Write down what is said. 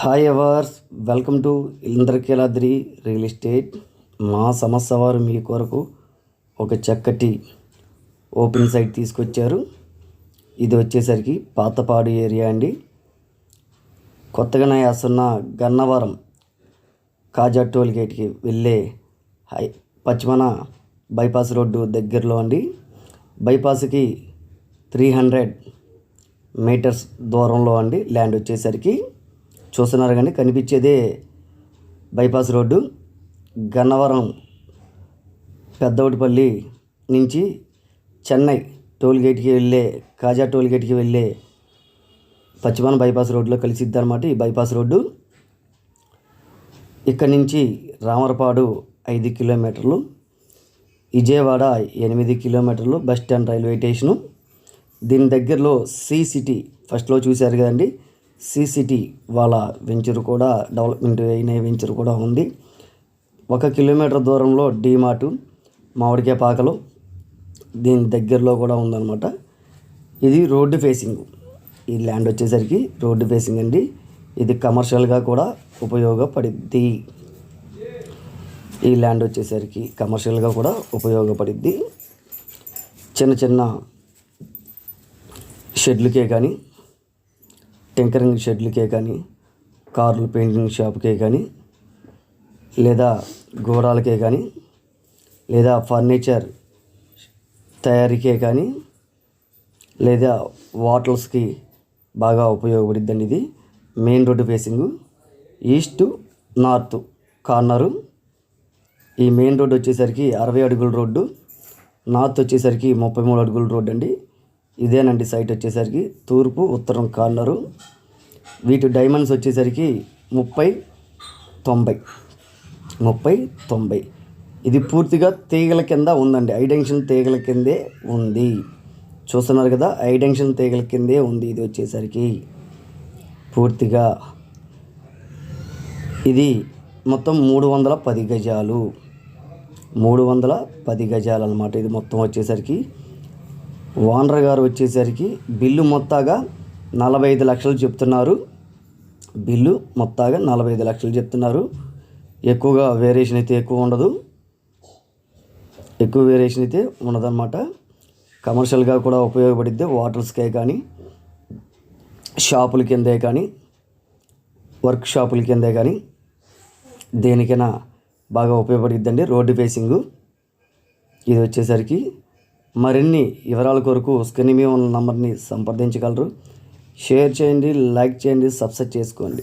Hi hours welcome to Indrakeeladri real estate మా సమస్య వారు మీ కొరకు ఒక చక్కటి ఓపెన్ సైట్ తీసుకొచ్చారు. ఇది వచ్చేసరికి పాతపాడు ఏరియా అండి. కొత్తగా వేస్తున్న గన్నవరం కాజా టోల్ గేట్కి వెళ్ళే హై పశ్చిమన బైపాస్ రోడ్డు దగ్గరలో అండి. బైపాస్కి త్రీ హండ్రెడ్ మీటర్స్ దూరంలో అండి. ల్యాండ్ వచ్చేసరికి చూస్తున్నారు కానీ కనిపించేదే బైపాస్ రోడ్డు. గన్నవరం పెద్దవటిపల్లి నుంచి చెన్నై టోల్గేట్కి వెళ్ళే కాజా టోల్గేట్కి వెళ్ళే పశ్చిమాన బైపాస్ రోడ్లో కలిసిద్ది అనమాట ఈ బైపాస్ రోడ్డు. ఇక్కడ నుంచి రామరపాడు ఐదు కిలోమీటర్లు విజయవాడ ఎనిమిది కిలోమీటర్లు బస్ స్టాండ్ రైల్వే స్టేషను. దీని దగ్గరలో సి సిటీ ఫస్ట్లో చూశారు కదండి. సిసిటీ వాళ్ళ వెంచర్ కూడా డెవలప్మెంట్ అయిన వెంచర్ కూడా ఉంది. ఒక కిలోమీటర్ దూరంలో డీమార్ట్ మామిడికాయ పాకలు దీని దగ్గరలో కూడా ఉందన్నమాట. ఇది రోడ్డు ఫేసింగ్. ఈ ల్యాండ్ వచ్చేసరికి రోడ్డు ఫేసింగ్ అండి. ఇది కమర్షియల్గా కూడా ఉపయోగపడిద్ది. ఈ ల్యాండ్ వచ్చేసరికి కమర్షియల్గా కూడా ఉపయోగపడిద్ది. చిన్న చిన్న షెడ్లకే కానీ టింకరింగ్ షెడ్లకే కానీ కార్లు పెయింటింగ్ షాప్కే కానీ లేదా గోడాలకే కానీ లేదా ఫర్నిచర్ తయారీకే కానీ లేదా వాటర్స్కి బాగా ఉపయోగపడిద్దండి ఇది. Main road facing. East north corner. ఈ మెయిన్ రోడ్డు వచ్చేసరికి అరవై అడుగుల రోడ్డు. నార్త్ వచ్చేసరికి ముప్పై మూడు అడుగుల రోడ్డు అండి ఇదేనండి సైట్ వచ్చేసరికి తూర్పు ఉత్తరం కార్నరు. వీటి డైమండ్స్ వచ్చేసరికి ముప్పై తొంభై. ముప్పై తొంభై. ఇది పూర్తిగా తీగల కింద ఉందండి. ఐడెన్షన్ తీగల కిందే ఉంది. చూస్తున్నారు కదా ఐడెన్షన్ తీగల కిందే ఉంది ఇది వచ్చేసరికి. పూర్తిగా. ఇది మొత్తం మూడు వందల పది గజాలు. మూడు వందల పది గజాలు అనమాట ఇది మొత్తం వచ్చేసరికి. ఓనర్ గారు వచ్చేసరికి బిల్లు మొత్తాగా నలభై ఐదు లక్షలు చెప్తున్నారు. బిల్లు మొత్తాగా నలభై ఐదు లక్షలు చెప్తున్నారు. ఎక్కువగా వేరియేషన్ అయితే ఎక్కువ ఉండదు. ఎక్కువ వేరియేషన్ అయితే ఉండదన్నమాట. కమర్షియల్గా కూడా ఉపయోగపడిద్ది వాటర్స్కే కానీ షాపుల కిందే కానీ వర్క్ షాపుల కిందే కానీ దేనికైనా బాగా ఉపయోగపడిద్దండి రోడ్డు ఫేసింగు. ఇది వచ్చేసరికి మరిన్ని వివరాల కొరకు స్క్రీన్ మీద ఉన్న నంబర్ని సంప్రదించగలరు. షేర్ చేయండి లైక్ చేయండి సబ్స్క్రైబ్ చేసుకోండి.